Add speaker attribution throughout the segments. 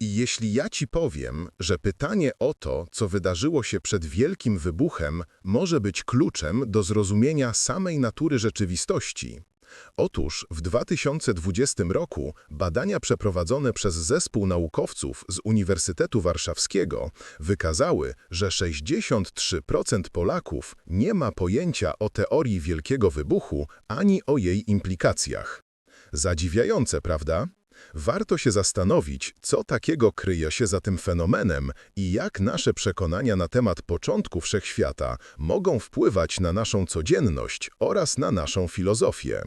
Speaker 1: I jeśli ja ci powiem, że pytanie o to, co wydarzyło się przed wielkim wybuchem, może być kluczem do zrozumienia samej natury rzeczywistości. Otóż w 2020 roku badania przeprowadzone przez zespół naukowców z Uniwersytetu Warszawskiego wykazały, że 63% Polaków nie ma pojęcia o teorii wielkiego wybuchu ani o jej implikacjach. Zadziwiające, prawda? Warto się zastanowić, co takiego kryje się za tym fenomenem i jak nasze przekonania na temat początku wszechświata mogą wpływać na naszą codzienność oraz na naszą filozofię.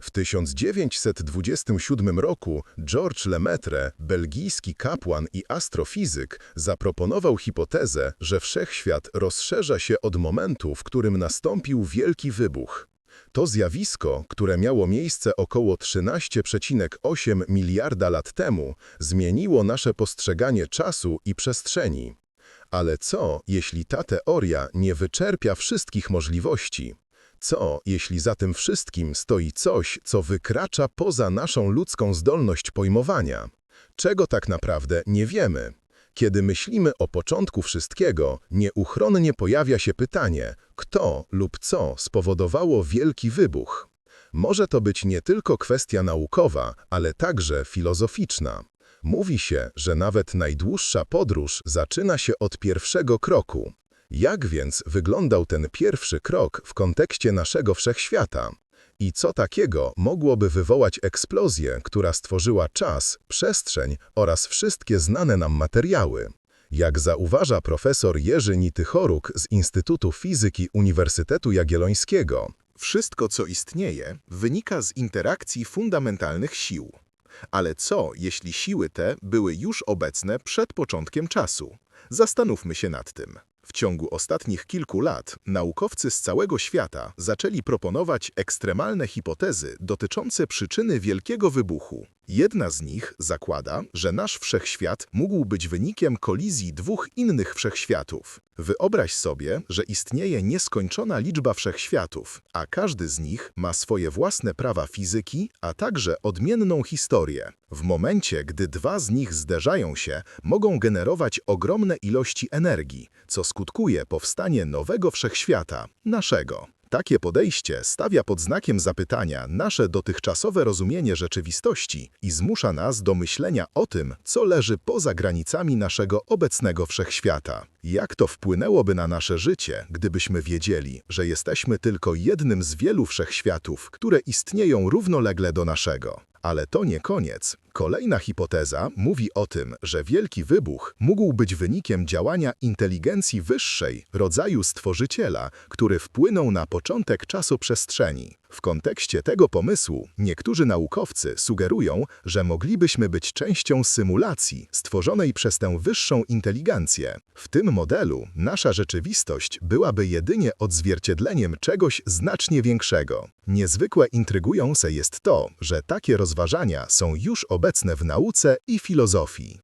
Speaker 1: W 1927 roku Georges Lemaitre, belgijski kapłan i astrofizyk, zaproponował hipotezę, że wszechświat rozszerza się od momentu, w którym nastąpił wielki wybuch. To zjawisko, które miało miejsce około 13,8 miliarda lat temu, zmieniło nasze postrzeganie czasu i przestrzeni. Ale co, jeśli ta teoria nie wyczerpia wszystkich możliwości? Co, jeśli za tym wszystkim stoi coś, co wykracza poza naszą ludzką zdolność pojmowania? Czego tak naprawdę nie wiemy? Kiedy myślimy o początku wszystkiego, nieuchronnie pojawia się pytanie, kto lub co spowodowało wielki wybuch. Może to być nie tylko kwestia naukowa, ale także filozoficzna. Mówi się, że nawet najdłuższa podróż zaczyna się od pierwszego kroku. Jak więc wyglądał ten pierwszy krok w kontekście naszego wszechświata? I co takiego mogłoby wywołać eksplozję, która stworzyła czas, przestrzeń oraz wszystkie znane nam materiały? Jak zauważa profesor Jerzy Nitychoruk z Instytutu Fizyki Uniwersytetu Jagiellońskiego,
Speaker 2: Wszystko, co istnieje, wynika z interakcji fundamentalnych sił. Ale co, jeśli siły te były już obecne przed początkiem czasu? Zastanówmy się nad tym. W ciągu ostatnich kilku lat naukowcy z całego świata zaczęli proponować ekstremalne hipotezy dotyczące przyczyny wielkiego wybuchu. Jedna z nich zakłada, że nasz wszechświat mógł być wynikiem kolizji dwóch innych wszechświatów. Wyobraź sobie, że istnieje nieskończona liczba wszechświatów, a każdy z nich ma swoje własne prawa fizyki, a także odmienną historię. W momencie, gdy dwa z nich zderzają się, mogą generować ogromne ilości energii, co skutkuje powstanie nowego wszechświata, naszego. Takie podejście stawia pod znakiem zapytania nasze dotychczasowe rozumienie rzeczywistości i zmusza nas do myślenia o tym, co leży poza granicami naszego obecnego wszechświata. Jak to wpłynęłoby na nasze życie, gdybyśmy wiedzieli, że jesteśmy tylko jednym z wielu wszechświatów, które istnieją równolegle do naszego? Ale to nie koniec. Kolejna hipoteza mówi o tym, że wielki wybuch mógł być wynikiem działania inteligencji wyższej, rodzaju stworzyciela, który wpłynął na początek czasu-przestrzeni. W kontekście tego pomysłu niektórzy naukowcy sugerują, że moglibyśmy być częścią symulacji stworzonej przez tę wyższą inteligencję. W tym modelu nasza rzeczywistość byłaby jedynie odzwierciedleniem czegoś znacznie większego. Niezwykle intrygujące jest to, że takie rozważania są już obecne w nauce i filozofii.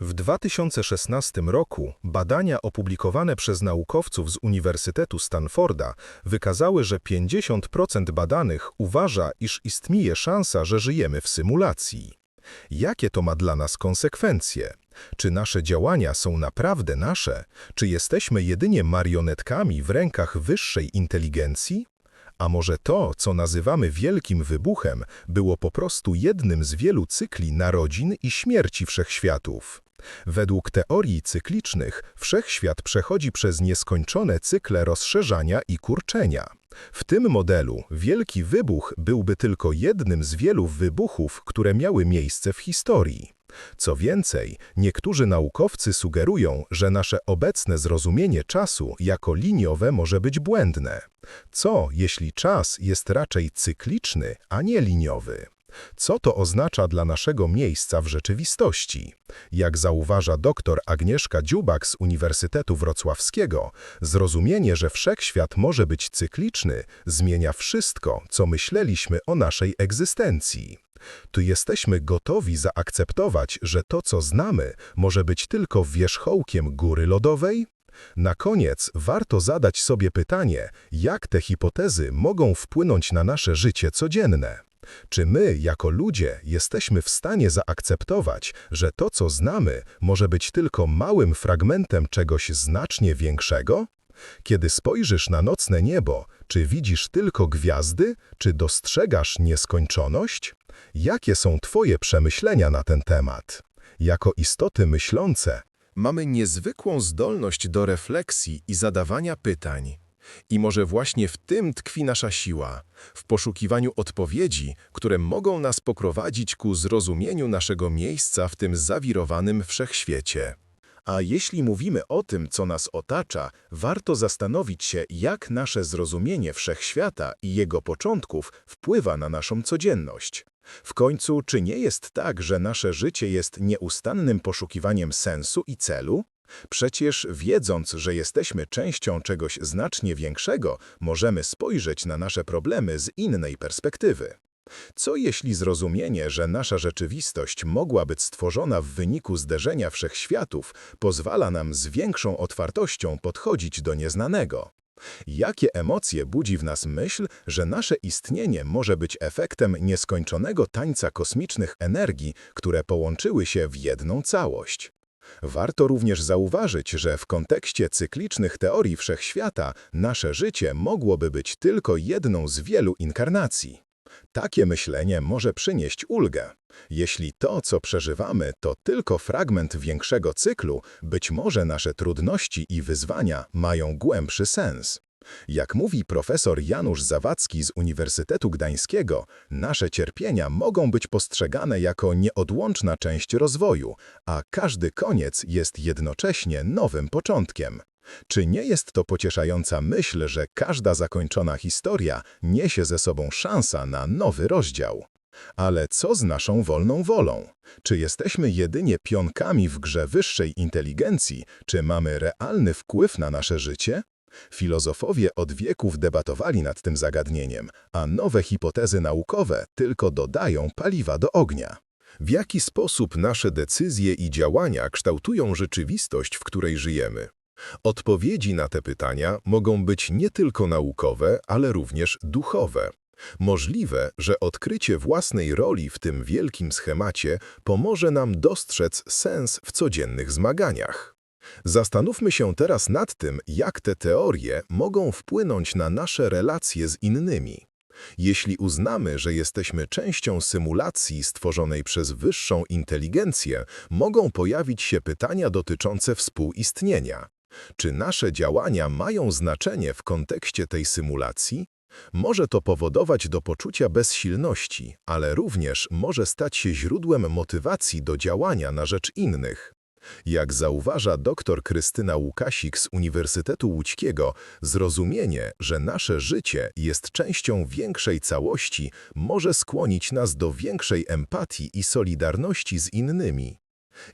Speaker 3: W 2016 roku badania opublikowane przez naukowców z Uniwersytetu Stanforda wykazały, że 50% badanych uważa, iż istnieje szansa, że żyjemy w symulacji. Jakie to ma dla nas konsekwencje? Czy nasze działania są naprawdę nasze? Czy jesteśmy jedynie marionetkami w rękach wyższej inteligencji? A może to, co nazywamy wielkim wybuchem, było po prostu jednym z wielu cykli narodzin i śmierci wszechświatów? Według teorii cyklicznych wszechświat przechodzi przez nieskończone cykle rozszerzania i kurczenia. W tym modelu wielki wybuch byłby tylko jednym z wielu wybuchów, które miały miejsce w historii. Co więcej, niektórzy naukowcy sugerują, że nasze obecne zrozumienie czasu jako liniowe może być błędne. Co, jeśli czas jest raczej cykliczny, a nie liniowy? Co to oznacza dla naszego miejsca w rzeczywistości? Jak zauważa dr Agnieszka Dziubak z Uniwersytetu Wrocławskiego, zrozumienie, że wszechświat może być cykliczny, zmienia wszystko, co myśleliśmy o naszej egzystencji. Tu jesteśmy gotowi zaakceptować, że to, co znamy, może być tylko wierzchołkiem góry lodowej? Na koniec warto zadać sobie pytanie, jak te hipotezy mogą wpłynąć na nasze życie codzienne. Czy my, jako ludzie, jesteśmy w stanie zaakceptować, że to, co znamy, może być tylko małym fragmentem czegoś znacznie większego? Kiedy spojrzysz na nocne niebo, czy widzisz tylko gwiazdy, czy dostrzegasz nieskończoność? Jakie są Twoje przemyślenia na ten temat? Jako istoty myślące,
Speaker 2: Mamy niezwykłą zdolność do refleksji i zadawania pytań. I może właśnie w tym tkwi nasza siła, w poszukiwaniu odpowiedzi, które mogą nas poprowadzić ku zrozumieniu naszego miejsca w tym zawirowanym wszechświecie. A jeśli mówimy o tym, co nas otacza, warto zastanowić się, jak nasze zrozumienie wszechświata i jego początków wpływa na naszą codzienność. W końcu, czy nie jest tak, że nasze życie jest nieustannym poszukiwaniem sensu i celu? Przecież wiedząc, że jesteśmy częścią czegoś znacznie większego, możemy spojrzeć na nasze problemy z innej perspektywy. Co jeśli zrozumienie, że nasza rzeczywistość mogła być stworzona w wyniku zderzenia wszechświatów, pozwala nam z większą otwartością podchodzić do nieznanego? Jakie emocje budzi w nas myśl, że nasze istnienie może być efektem nieskończonego tańca kosmicznych energii, które połączyły się w jedną całość? Warto również zauważyć, że w kontekście cyklicznych teorii wszechświata nasze życie mogłoby być tylko jedną z wielu inkarnacji. Takie myślenie może przynieść ulgę. Jeśli to, co przeżywamy, to tylko fragment większego cyklu, być może nasze trudności i wyzwania mają głębszy sens. Jak mówi profesor Janusz Zawadzki z Uniwersytetu Gdańskiego, nasze cierpienia mogą być postrzegane jako nieodłączna część rozwoju, a każdy koniec jest jednocześnie nowym początkiem. Czy nie jest to pocieszająca myśl, że każda zakończona historia niesie ze sobą szansa na nowy rozdział? Ale co z naszą wolną wolą? Czy jesteśmy jedynie pionkami w grze wyższej inteligencji, czy mamy realny wpływ na nasze życie? Filozofowie od wieków debatowali nad tym zagadnieniem, a nowe hipotezy naukowe tylko dodają paliwa do ognia. W jaki sposób nasze decyzje i działania kształtują rzeczywistość, w której żyjemy? Odpowiedzi na te pytania mogą być nie tylko naukowe, ale również duchowe. Możliwe, że odkrycie własnej roli w tym wielkim schemacie pomoże nam dostrzec sens w codziennych zmaganiach. Zastanówmy się teraz nad tym, jak te teorie mogą wpłynąć na nasze relacje z innymi. Jeśli uznamy, że jesteśmy częścią symulacji stworzonej przez wyższą inteligencję, mogą pojawić się pytania dotyczące współistnienia. Czy nasze działania mają znaczenie w kontekście tej symulacji? Może to powodować do poczucia bezsilności, ale również może stać się źródłem motywacji do działania na rzecz innych. Jak zauważa dr Krystyna Łukasik z Uniwersytetu Łódzkiego, zrozumienie, że nasze życie jest częścią większej całości, może skłonić nas do większej empatii i solidarności z innymi.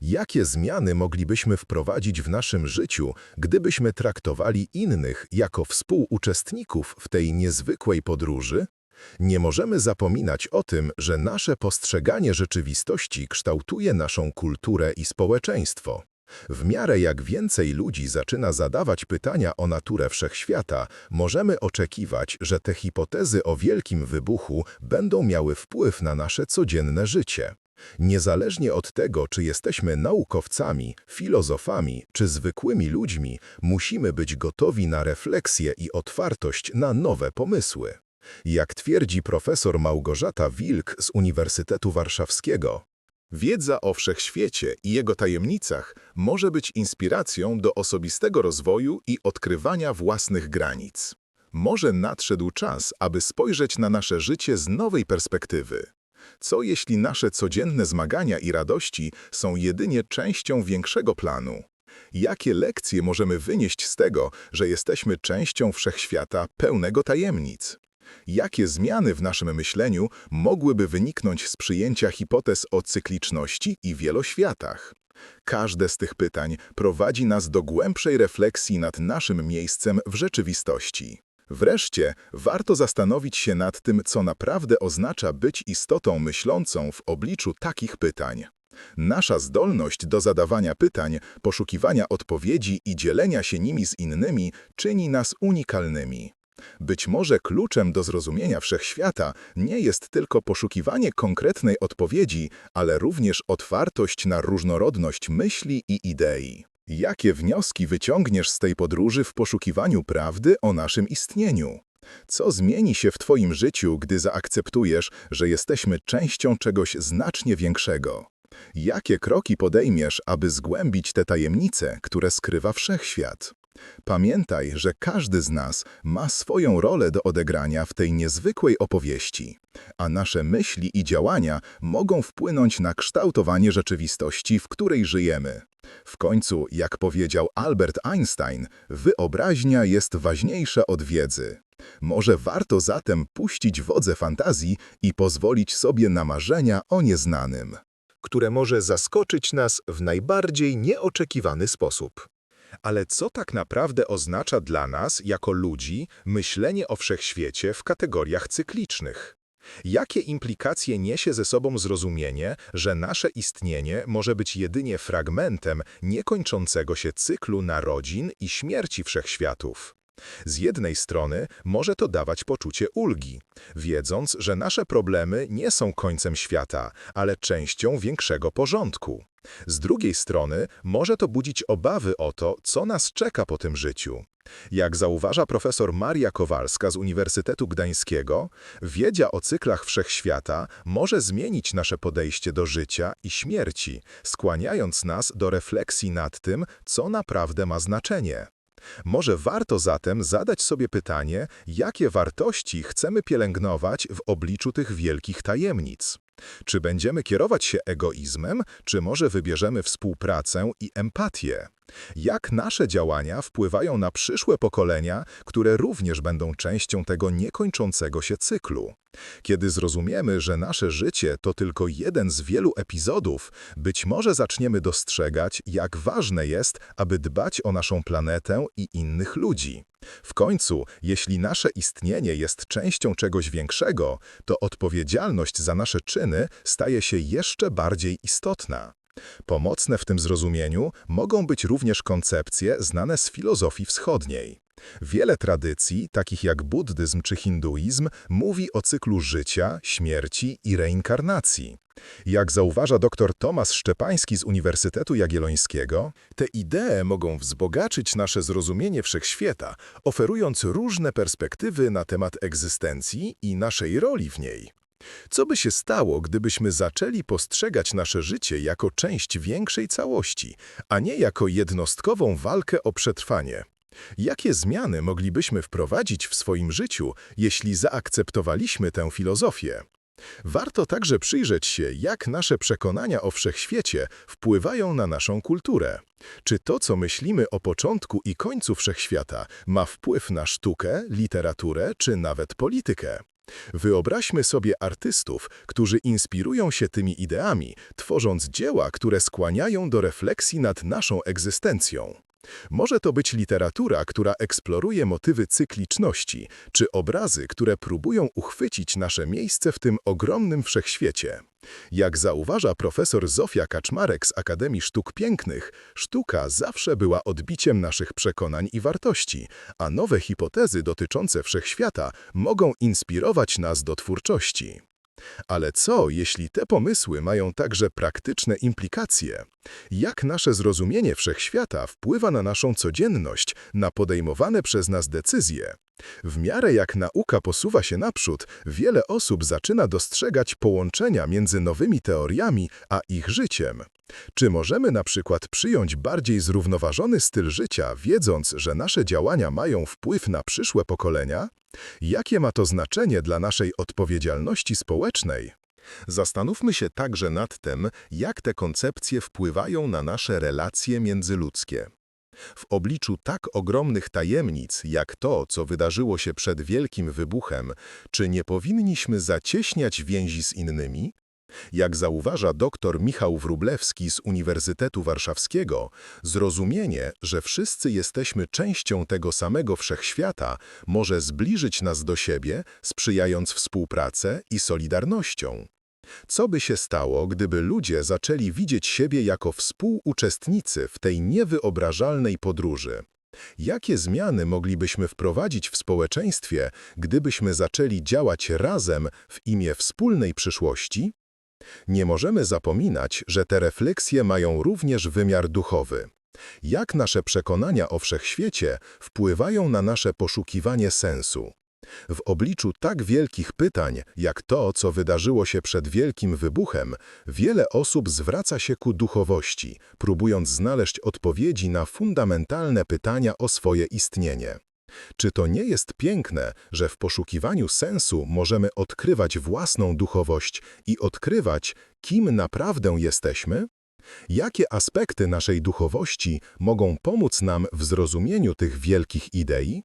Speaker 2: Jakie zmiany moglibyśmy wprowadzić w naszym życiu, gdybyśmy traktowali innych jako współuczestników w tej niezwykłej podróży? Nie możemy zapominać o tym, że nasze postrzeganie rzeczywistości kształtuje naszą kulturę i społeczeństwo. W miarę jak więcej ludzi zaczyna zadawać pytania o naturę wszechświata, możemy oczekiwać, że te hipotezy o wielkim wybuchu będą miały wpływ na nasze codzienne życie. Niezależnie od tego, czy jesteśmy naukowcami, filozofami czy zwykłymi ludźmi, musimy być gotowi na refleksję i otwartość na nowe pomysły. Jak twierdzi profesor Małgorzata Wilk z Uniwersytetu Warszawskiego, Wiedza o wszechświecie i jego tajemnicach może być inspiracją do osobistego rozwoju i odkrywania własnych granic. Może nadszedł czas, aby spojrzeć na nasze życie z nowej perspektywy. Co jeśli nasze codzienne zmagania i radości są jedynie częścią większego planu? Jakie lekcje możemy wynieść z tego, że jesteśmy częścią wszechświata pełnego tajemnic? Jakie zmiany w naszym myśleniu mogłyby wyniknąć z przyjęcia hipotez o cykliczności i wieloświatach? Każde z tych pytań prowadzi nas do głębszej refleksji nad naszym miejscem w rzeczywistości. Wreszcie warto zastanowić się nad tym, co naprawdę oznacza być istotą myślącą w obliczu takich pytań. Nasza zdolność do zadawania pytań, poszukiwania odpowiedzi i dzielenia się nimi z innymi czyni nas unikalnymi. Być może kluczem do zrozumienia wszechświata nie jest tylko poszukiwanie konkretnej odpowiedzi, ale również otwartość na różnorodność myśli i idei. Jakie wnioski wyciągniesz z tej podróży w poszukiwaniu prawdy o naszym istnieniu? Co zmieni się w Twoim życiu, gdy zaakceptujesz, że jesteśmy częścią czegoś znacznie większego? Jakie kroki podejmiesz, aby zgłębić te tajemnice, które skrywa wszechświat? Pamiętaj, że każdy z nas ma swoją rolę do odegrania w tej niezwykłej opowieści, a nasze myśli i działania mogą wpłynąć na kształtowanie rzeczywistości, w której żyjemy. W końcu, jak powiedział Albert Einstein, wyobraźnia jest ważniejsza od wiedzy. Może warto zatem puścić wodze fantazji i pozwolić sobie na marzenia o nieznanym, które może zaskoczyć nas w najbardziej nieoczekiwany sposób.
Speaker 3: Ale co tak naprawdę oznacza dla nas, jako ludzi, myślenie o wszechświecie w kategoriach cyklicznych? Jakie implikacje niesie ze sobą zrozumienie, że nasze istnienie może być jedynie fragmentem niekończącego się cyklu narodzin i śmierci wszechświatów? Z jednej strony może to dawać poczucie ulgi, wiedząc, że nasze problemy nie są końcem świata, ale częścią większego porządku. Z drugiej strony może to budzić obawy o to, co nas czeka po tym życiu. Jak zauważa profesor Maria Kowalska z Uniwersytetu Gdańskiego, wiedza o cyklach wszechświata może zmienić nasze podejście do życia i śmierci, skłaniając nas do refleksji nad tym, co naprawdę ma znaczenie. Może warto zatem zadać sobie pytanie, jakie wartości chcemy pielęgnować w obliczu tych wielkich tajemnic. Czy będziemy kierować się egoizmem, czy może wybierzemy współpracę i empatię? Jak nasze działania wpływają na przyszłe pokolenia, które również będą częścią tego niekończącego się cyklu? Kiedy zrozumiemy, że nasze życie to tylko jeden z wielu epizodów, być może zaczniemy dostrzegać, jak ważne jest, aby dbać o naszą planetę i innych ludzi. W końcu, jeśli nasze istnienie jest częścią czegoś większego, to odpowiedzialność za nasze czyny staje się jeszcze bardziej istotna. Pomocne w tym zrozumieniu mogą być również koncepcje znane z filozofii wschodniej. Wiele tradycji, takich jak buddyzm czy hinduizm, mówi o cyklu życia, śmierci i reinkarnacji. Jak zauważa dr Tomasz Szczepański z Uniwersytetu Jagiellońskiego, te idee mogą wzbogaczyć nasze zrozumienie wszechświata, oferując różne perspektywy na temat egzystencji i naszej roli w niej. Co by się stało, gdybyśmy zaczęli postrzegać nasze życie jako część większej całości, a nie jako jednostkową walkę o przetrwanie? Jakie zmiany moglibyśmy wprowadzić w swoim życiu, jeśli zaakceptowaliśmy tę filozofię? Warto także przyjrzeć się, jak nasze przekonania o wszechświecie wpływają na naszą kulturę. Czy to, co myślimy o początku i końcu wszechświata, ma wpływ na sztukę, literaturę czy nawet politykę? Wyobraźmy sobie artystów, którzy inspirują się tymi ideami, tworząc dzieła, które skłaniają do refleksji nad naszą egzystencją. Może to być literatura, która eksploruje motywy cykliczności, czy obrazy, które próbują uchwycić nasze miejsce w tym ogromnym wszechświecie. Jak zauważa profesor Zofia Kaczmarek z Akademii Sztuk Pięknych, sztuka zawsze była odbiciem naszych przekonań i wartości, a nowe hipotezy dotyczące wszechświata mogą inspirować nas do twórczości. Ale co, jeśli te pomysły mają także praktyczne implikacje? Jak nasze zrozumienie wszechświata wpływa na naszą codzienność, na podejmowane przez nas decyzje? W miarę jak nauka posuwa się naprzód, wiele osób zaczyna dostrzegać połączenia między nowymi teoriami a ich życiem. Czy możemy na przykład przyjąć bardziej zrównoważony styl życia, wiedząc, że nasze działania mają wpływ na przyszłe pokolenia? Jakie ma to znaczenie dla naszej odpowiedzialności społecznej? Zastanówmy się także nad tym, jak te koncepcje wpływają na nasze relacje międzyludzkie. W obliczu tak ogromnych tajemnic, jak to, co wydarzyło się przed wielkim wybuchem, czy nie powinniśmy zacieśniać więzi z innymi? Jak zauważa dr Michał Wrublewski z Uniwersytetu Warszawskiego, zrozumienie, że wszyscy jesteśmy częścią tego samego wszechświata, może zbliżyć nas do siebie, sprzyjając współpracę i solidarnością. Co by się stało, gdyby ludzie zaczęli widzieć siebie jako współuczestnicy w tej niewyobrażalnej podróży?
Speaker 1: Jakie zmiany moglibyśmy wprowadzić w społeczeństwie, gdybyśmy zaczęli działać razem w imię wspólnej przyszłości? Nie możemy zapominać, że te refleksje mają również wymiar duchowy. Jak nasze przekonania o wszechświecie wpływają na nasze poszukiwanie sensu? W obliczu tak wielkich pytań, jak to, co wydarzyło się przed wielkim wybuchem, wiele osób zwraca się ku duchowości, próbując znaleźć odpowiedzi na fundamentalne pytania o swoje istnienie. Czy to nie jest piękne, że w poszukiwaniu sensu możemy odkrywać własną duchowość i odkrywać, kim naprawdę jesteśmy? Jakie aspekty naszej duchowości mogą pomóc nam w zrozumieniu tych wielkich idei?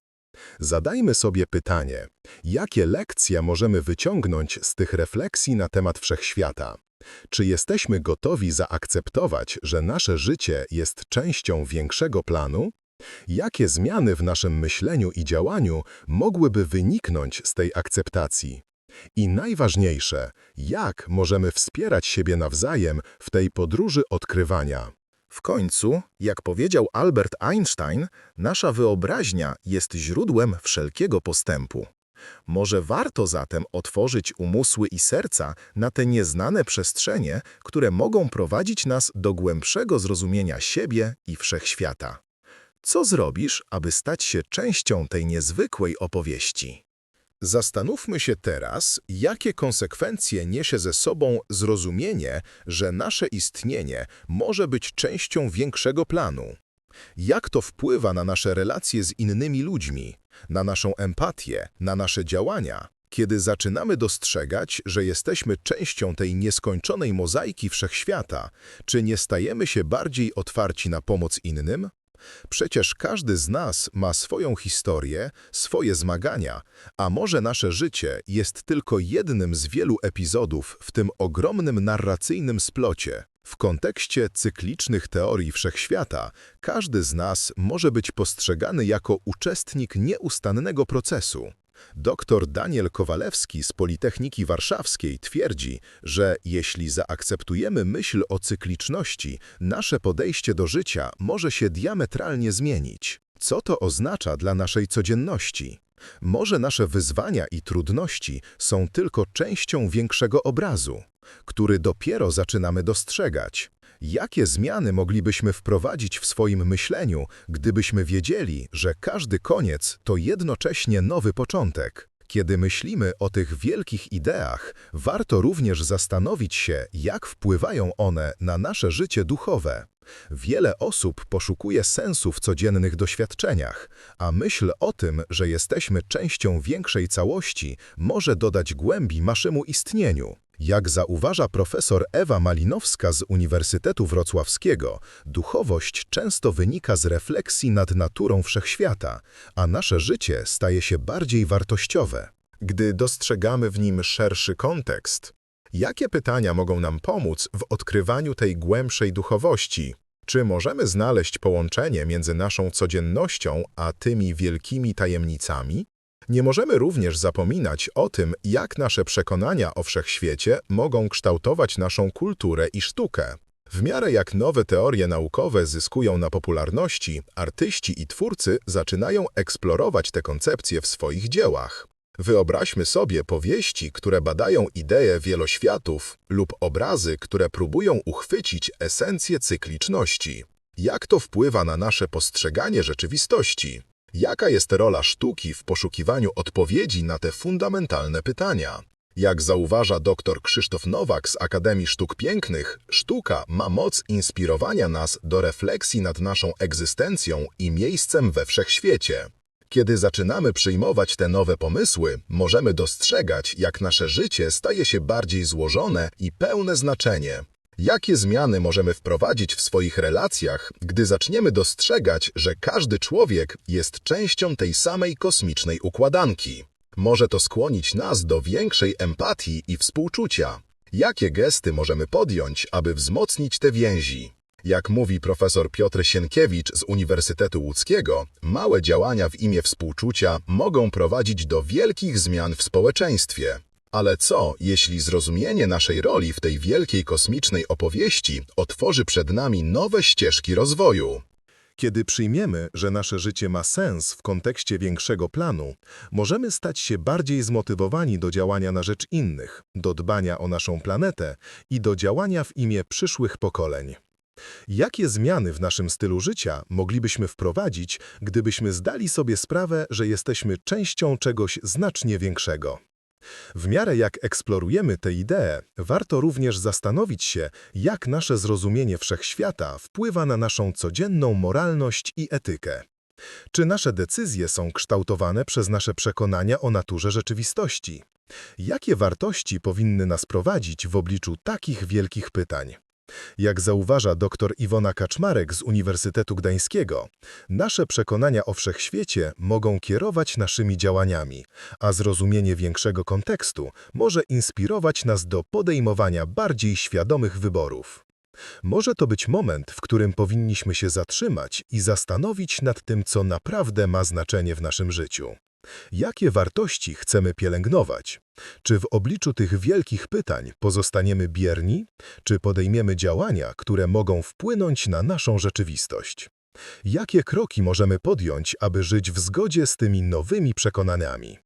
Speaker 1: Zadajmy sobie pytanie, jakie lekcje możemy wyciągnąć z tych refleksji na temat wszechświata? Czy jesteśmy gotowi zaakceptować, że nasze życie jest częścią większego planu? Jakie zmiany w naszym myśleniu i działaniu mogłyby wyniknąć z tej akceptacji? I najważniejsze, jak możemy wspierać siebie nawzajem w tej podróży odkrywania?
Speaker 2: W końcu, jak powiedział Albert Einstein, nasza wyobraźnia jest źródłem wszelkiego postępu. Może warto zatem otworzyć umysły i serca na te nieznane przestrzenie, które mogą prowadzić nas do głębszego zrozumienia siebie i wszechświata. Co zrobisz, aby stać się częścią tej niezwykłej opowieści? Zastanówmy się teraz, jakie konsekwencje niesie ze sobą zrozumienie, że nasze istnienie może być częścią większego planu. Jak to wpływa na nasze relacje z innymi ludźmi, na naszą empatię, na nasze działania, kiedy zaczynamy dostrzegać, że jesteśmy częścią tej nieskończonej mozaiki wszechświata, czy nie stajemy się bardziej otwarci na pomoc innym? Przecież każdy z nas ma swoją historię, swoje zmagania, a może nasze życie jest tylko jednym z wielu epizodów w tym ogromnym narracyjnym splocie. W kontekście cyklicznych teorii wszechświata, każdy z nas może być postrzegany jako uczestnik nieustannego procesu. Dr Daniel Kowalewski z Politechniki Warszawskiej twierdzi, że jeśli zaakceptujemy myśl o cykliczności, nasze podejście do życia może się diametralnie zmienić. Co to oznacza dla naszej codzienności? Może nasze wyzwania i trudności są tylko częścią większego obrazu, który dopiero zaczynamy dostrzegać. Jakie zmiany moglibyśmy wprowadzić w swoim myśleniu, gdybyśmy wiedzieli, że każdy koniec to jednocześnie nowy początek? Kiedy myślimy o tych wielkich ideach, warto również zastanowić się, jak wpływają one na nasze życie duchowe. Wiele osób poszukuje sensu w codziennych doświadczeniach, a myśl o tym, że jesteśmy częścią większej całości, może dodać głębi naszemu istnieniu. Jak zauważa profesor Ewa Malinowska z Uniwersytetu Wrocławskiego, duchowość często wynika z refleksji nad naturą wszechświata, a nasze życie staje się bardziej wartościowe. Gdy dostrzegamy w nim szerszy kontekst, jakie pytania mogą nam pomóc w odkrywaniu tej głębszej duchowości? Czy możemy znaleźć połączenie między naszą codziennością a tymi wielkimi tajemnicami? Nie możemy również zapominać o tym, jak nasze przekonania o wszechświecie mogą kształtować naszą kulturę i sztukę. W miarę jak nowe teorie naukowe zyskują na popularności, artyści i twórcy zaczynają eksplorować te koncepcje w swoich dziełach. Wyobraźmy sobie powieści, które badają idee wieloświatów lub obrazy, które próbują uchwycić esencję cykliczności. Jak to wpływa na nasze postrzeganie rzeczywistości? Jaka jest rola sztuki w poszukiwaniu odpowiedzi na te fundamentalne pytania? Jak zauważa dr Krzysztof Nowak z Akademii Sztuk Pięknych, sztuka ma moc inspirowania nas do refleksji nad naszą egzystencją i miejscem we wszechświecie. Kiedy zaczynamy przyjmować te nowe pomysły, możemy dostrzegać, jak nasze życie staje się bardziej złożone i pełne znaczenie. Jakie zmiany możemy wprowadzić w swoich relacjach, gdy zaczniemy dostrzegać, że każdy człowiek jest częścią tej samej kosmicznej układanki? Może to skłonić nas do większej empatii i współczucia. Jakie gesty możemy podjąć, aby wzmocnić te więzi? Jak mówi profesor Piotr Sienkiewicz z Uniwersytetu Łódzkiego, małe działania w imię współczucia mogą prowadzić do wielkich zmian w społeczeństwie. Ale co, jeśli zrozumienie naszej roli w tej wielkiej kosmicznej opowieści otworzy przed nami nowe ścieżki rozwoju? Kiedy przyjmiemy, że nasze życie ma sens w kontekście większego planu, możemy stać się bardziej zmotywowani do działania na rzecz innych, do dbania o naszą planetę i do działania w imię przyszłych pokoleń. Jakie zmiany w naszym stylu życia moglibyśmy wprowadzić, gdybyśmy zdali sobie sprawę, że jesteśmy częścią czegoś znacznie większego? W miarę jak eksplorujemy tę ideę, warto również zastanowić się, jak nasze zrozumienie wszechświata wpływa na naszą codzienną moralność i etykę. Czy nasze decyzje są kształtowane przez nasze przekonania o naturze rzeczywistości? Jakie wartości powinny nas prowadzić w obliczu takich wielkich pytań? Jak zauważa dr Iwona Kaczmarek z Uniwersytetu Gdańskiego, nasze przekonania o wszechświecie mogą kierować naszymi działaniami, a zrozumienie większego kontekstu może inspirować nas do podejmowania bardziej świadomych wyborów. Może to być moment, w którym powinniśmy się zatrzymać i zastanowić nad tym, co naprawdę ma znaczenie w naszym życiu. Jakie wartości chcemy pielęgnować? Czy w obliczu tych wielkich pytań pozostaniemy bierni, czy podejmiemy działania, które mogą wpłynąć na naszą rzeczywistość? Jakie kroki możemy podjąć, aby żyć w zgodzie z tymi nowymi przekonaniami?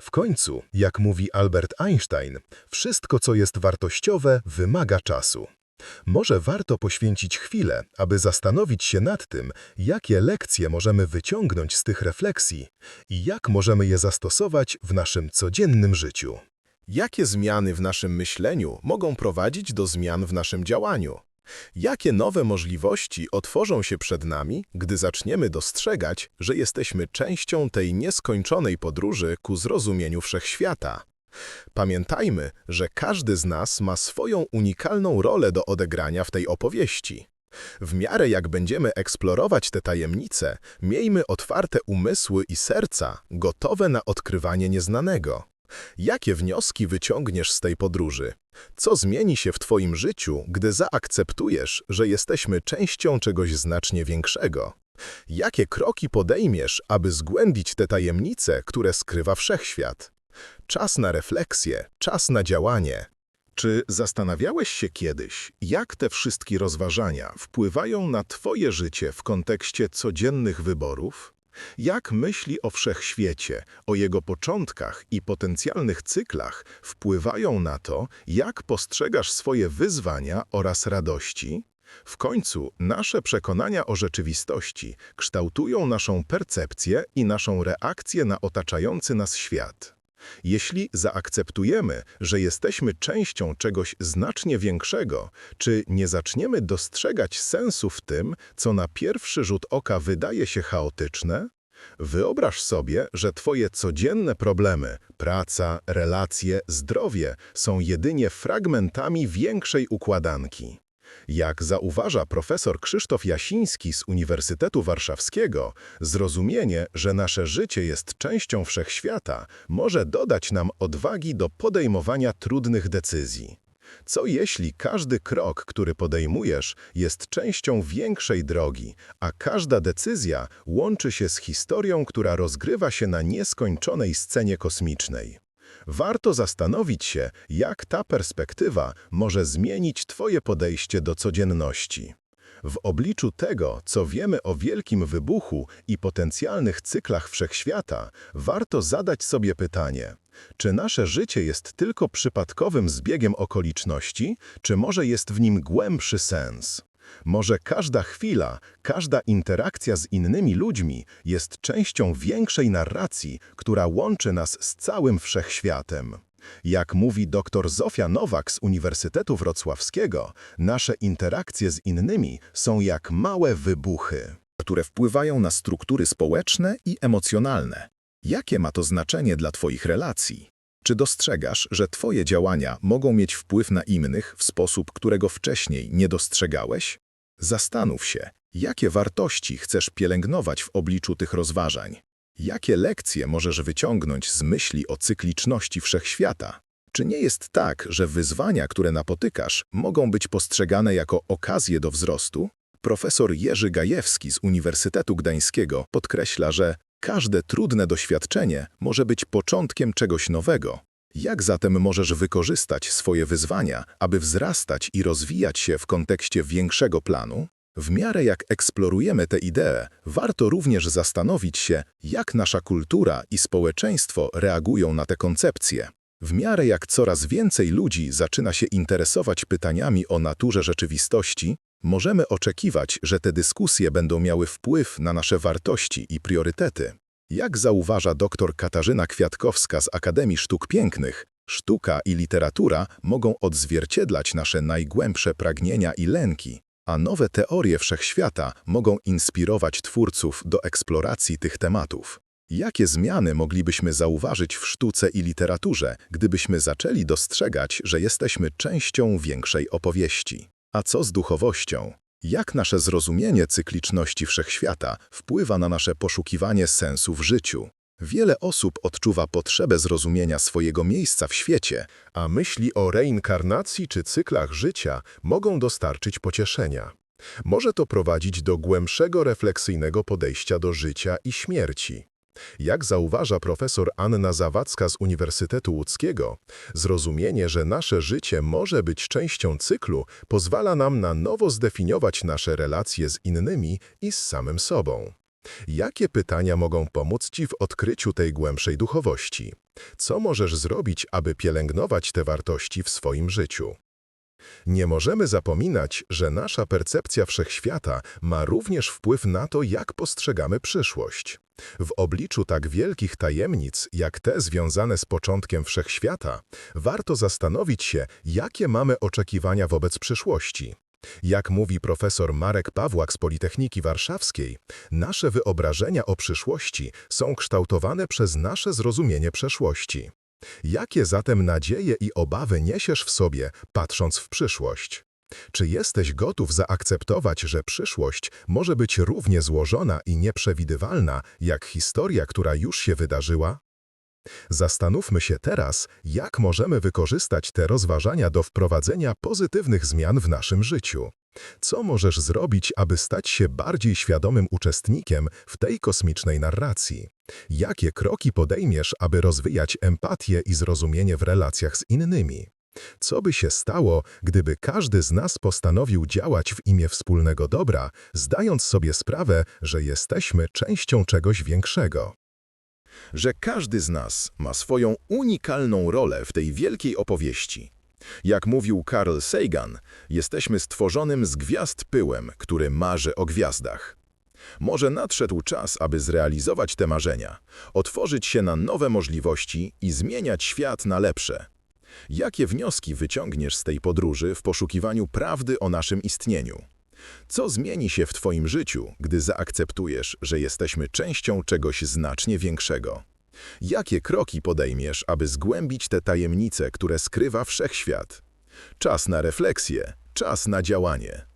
Speaker 2: W końcu, jak mówi Albert Einstein, wszystko, co jest wartościowe, wymaga czasu. Może warto poświęcić chwilę, aby zastanowić się nad tym, jakie lekcje możemy wyciągnąć z tych refleksji i jak możemy je zastosować w naszym codziennym życiu. Jakie zmiany w naszym myśleniu mogą prowadzić do zmian w naszym działaniu? Jakie nowe możliwości otworzą się przed nami, gdy zaczniemy dostrzegać, że jesteśmy częścią tej nieskończonej podróży ku zrozumieniu wszechświata? Pamiętajmy, że każdy z nas ma swoją unikalną rolę do odegrania w tej opowieści. W miarę jak będziemy eksplorować te tajemnice, miejmy otwarte umysły i serca, gotowe na odkrywanie nieznanego. Jakie wnioski wyciągniesz z tej podróży? Co zmieni się w Twoim życiu, gdy zaakceptujesz, że jesteśmy częścią czegoś znacznie większego? Jakie kroki podejmiesz, aby zgłębić te tajemnice, które skrywa wszechświat? Czas na refleksję, czas na działanie. Czy zastanawiałeś się kiedyś, jak te wszystkie rozważania wpływają na Twoje życie w kontekście codziennych wyborów? Jak myśli o wszechświecie, o jego początkach i potencjalnych cyklach wpływają na to, jak postrzegasz swoje wyzwania oraz radości? W końcu nasze przekonania o rzeczywistości kształtują naszą percepcję i naszą reakcję na otaczający nas świat. Jeśli zaakceptujemy, że jesteśmy częścią czegoś znacznie większego, czy nie zaczniemy dostrzegać sensu w tym, co na pierwszy rzut oka wydaje się chaotyczne? Wyobraź sobie, że Twoje codzienne problemy, praca, relacje, zdrowie są jedynie fragmentami większej układanki. Jak zauważa profesor Krzysztof Jasiński z Uniwersytetu Warszawskiego, zrozumienie, że nasze życie jest częścią wszechświata, może dodać nam odwagi do podejmowania trudnych decyzji. Co jeśli każdy krok, który podejmujesz, jest częścią większej drogi, a każda decyzja łączy się z historią, która rozgrywa się na nieskończonej scenie kosmicznej? Warto zastanowić się, jak ta perspektywa może zmienić Twoje podejście do codzienności. W obliczu tego, co wiemy o wielkim wybuchu i potencjalnych cyklach wszechświata, warto zadać sobie pytanie, czy nasze życie jest tylko przypadkowym zbiegiem okoliczności, czy może jest w nim głębszy sens? Może każda chwila, każda interakcja z innymi ludźmi jest częścią większej narracji, która łączy nas z całym wszechświatem. Jak mówi dr Zofia Nowak z Uniwersytetu Wrocławskiego, nasze interakcje z innymi są jak małe wybuchy, które wpływają na struktury społeczne i emocjonalne. Jakie ma to znaczenie dla Twoich relacji? Czy dostrzegasz, że Twoje działania mogą mieć wpływ na innych w sposób, którego wcześniej nie dostrzegałeś? Zastanów się, jakie wartości chcesz pielęgnować w obliczu tych rozważań. Jakie lekcje możesz wyciągnąć z myśli o cykliczności wszechświata? Czy nie jest tak, że wyzwania, które napotykasz, mogą być postrzegane jako okazje do wzrostu? Profesor Jerzy Gajewski z Uniwersytetu Gdańskiego podkreśla, że każde trudne doświadczenie może być początkiem czegoś nowego. Jak zatem możesz wykorzystać swoje wyzwania, aby wzrastać i rozwijać się w kontekście większego planu?
Speaker 1: W miarę jak eksplorujemy tę ideę, warto również zastanowić się, jak nasza kultura i społeczeństwo reagują na te koncepcje. W miarę jak coraz więcej ludzi zaczyna się interesować pytaniami o naturze rzeczywistości, możemy oczekiwać, że te dyskusje będą miały wpływ na nasze wartości i priorytety. Jak zauważa dr Katarzyna Kwiatkowska z Akademii Sztuk Pięknych, sztuka i literatura mogą odzwierciedlać nasze najgłębsze pragnienia i lęki, a nowe teorie wszechświata mogą inspirować twórców do eksploracji tych tematów. Jakie zmiany moglibyśmy zauważyć w sztuce i literaturze, gdybyśmy zaczęli dostrzegać, że jesteśmy częścią większej opowieści? A co z duchowością? Jak nasze zrozumienie cykliczności wszechświata wpływa na nasze poszukiwanie sensu w życiu? Wiele osób odczuwa potrzebę zrozumienia swojego miejsca w świecie,
Speaker 3: A myśli o reinkarnacji czy cyklach życia mogą dostarczyć pocieszenia. Może to prowadzić do głębszego refleksyjnego podejścia do życia i śmierci. Jak zauważa profesor Anna Zawadzka z Uniwersytetu Łódzkiego, zrozumienie, że nasze życie może być częścią cyklu, pozwala nam na nowo zdefiniować nasze relacje z innymi i z samym sobą. Jakie pytania mogą pomóc Ci w odkryciu tej głębszej duchowości? Co możesz zrobić, aby pielęgnować te wartości w swoim życiu? Nie możemy zapominać, że nasza percepcja wszechświata ma również wpływ na to, jak postrzegamy przyszłość. W obliczu tak wielkich tajemnic, jak te związane z początkiem wszechświata, warto zastanowić się, jakie mamy oczekiwania wobec przyszłości. Jak mówi profesor Marek Pawłak z Politechniki Warszawskiej, nasze wyobrażenia o przyszłości są kształtowane przez nasze zrozumienie przeszłości. Jakie zatem nadzieje i obawy niesiesz w sobie, patrząc w przyszłość? Czy jesteś gotów zaakceptować, że przyszłość może być równie złożona i nieprzewidywalna, jak historia, która już się wydarzyła? Zastanówmy się teraz, jak możemy wykorzystać te rozważania do wprowadzenia pozytywnych zmian w naszym życiu. Co możesz zrobić, aby stać się bardziej świadomym uczestnikiem w tej kosmicznej narracji? Jakie kroki podejmiesz, aby rozwijać empatię i zrozumienie w relacjach z innymi? Co by się stało, gdyby każdy z nas postanowił działać w imię wspólnego dobra, zdając sobie sprawę, że jesteśmy częścią czegoś większego?
Speaker 1: że każdy z nas ma swoją unikalną rolę w tej wielkiej opowieści. Jak mówił Carl Sagan, jesteśmy stworzonym z gwiazd pyłem, który marzy o gwiazdach. Może nadszedł czas, aby zrealizować te marzenia, otworzyć się na nowe możliwości i zmieniać świat na lepsze. Jakie wnioski wyciągniesz z tej podróży w poszukiwaniu prawdy o naszym istnieniu? Co zmieni się w Twoim życiu, gdy zaakceptujesz, że jesteśmy częścią czegoś znacznie większego? Jakie kroki podejmiesz, aby zgłębić te tajemnice, które skrywa wszechświat? Czas na refleksję, czas na działanie.